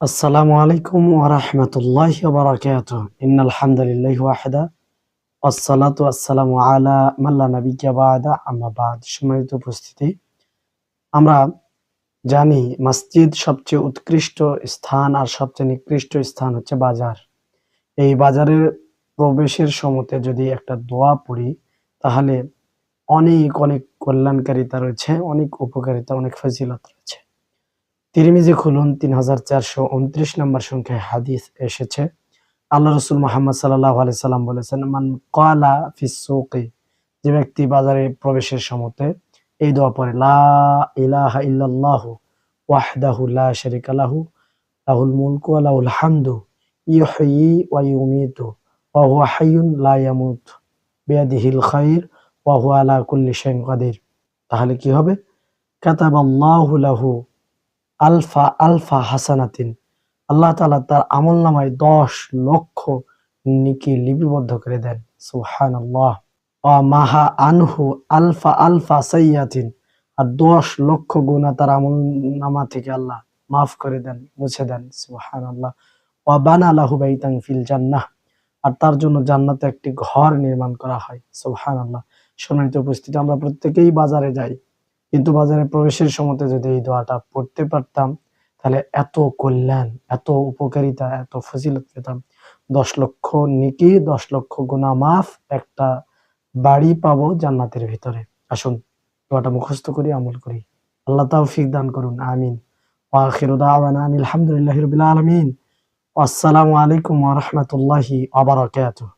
আসসালামু আলাইকুম ওরহমতুল্লাহ বারাকাত ইন আলহামদুলিল্লাহ ওয়াহদা আসসালাতু আসসালামু আলা মাল্লা নবী বাদা। আমাবাদ সম্মানিত উপস্থিতি। আমরা জানি মসজিদ সবচেয়ে উৎকৃষ্ট স্থান আর সবচেয়ে নিকৃষ্ট স্থান হচ্ছে বাজার। এই বাজারের প্রবেশের সমতে যদি একটা দোয়া পড়ি, তাহলে অনেক অনেক কল্যাণকারিতা রয়েছে, অনেক উপকারিতা, অনেক ফজিলত রয়েছে। তিরমিজি খুলুন, তিন হাজার চারশো উনত্রিশ নম্বর সংখ্যায় হাদিস এসেছে। আল্লাহ রসুল মোহাম্মদ সাল্লাহ আলি সাল্লাম বলেছেন, মান কলা ফিসুকি যে ব্যক্তি বাজারে প্রবেশের সমতে এই দোয়া পড়ে, লা ইলাহা ইল্লাল্লাহু ওয়াহদাহু লা শারিকা লাহু, লাহুল মুলকু ওয়া লাহুল হামদু, ইউহয়ি ওয়া ইউমীতু, ওয়া হুয়া হাইয়ুন লা ইয়ামুত বিয়াদিহিল খাইর, ওয়া হুয়া আলা কুল্লি শাইইন কাদির। তাহলে কি হবে? কাতাবাল্লাহু লাহু আলফা আলফা হাসানাতিন। আল্লাহ তাআলা তার আমল নামায় দশ লক্ষ নিকি লিপিবদ্ধ করে দেন। ওয়া মাহা আনহু আলফা আলফা আর দশ লক্ষ গুণা তার আমল নামা থেকে আল্লাহ মাফ করে দেন, মুছে দেন। সুবহানাল্লাহ। ওয়া বানা লাহু বাইতান ফিল আর তার জন্য জান্নাতে একটি ঘর নির্মাণ করা হয়। সুবহানাল্লাহ। সম্মানিত উপস্থিতি আমরা প্রত্যেকেই বাজারে যাই। কিন্তু বাজারে প্রবেশের সময়তে যদি এই দোয়াটা পড়তে পারতাম, তাহলে এত কল্যাণ, এত উপকারিতা, এত ফজিলত পেতাম। দশ লক্ষ নিকি, দশ লক্ষ গুণা মাফ একটা বাড়ি পাবো জান্নাতের ভিতরে। আসুন, দোয়াটা মুখস্থ করি, আমল করি। আল্লাহ তাওফিক দান করুন, আমিন। আলামিন। আসসালামু আলাইকুম রাহমাতুল্লাহি ওয়া বারাকাতুহু।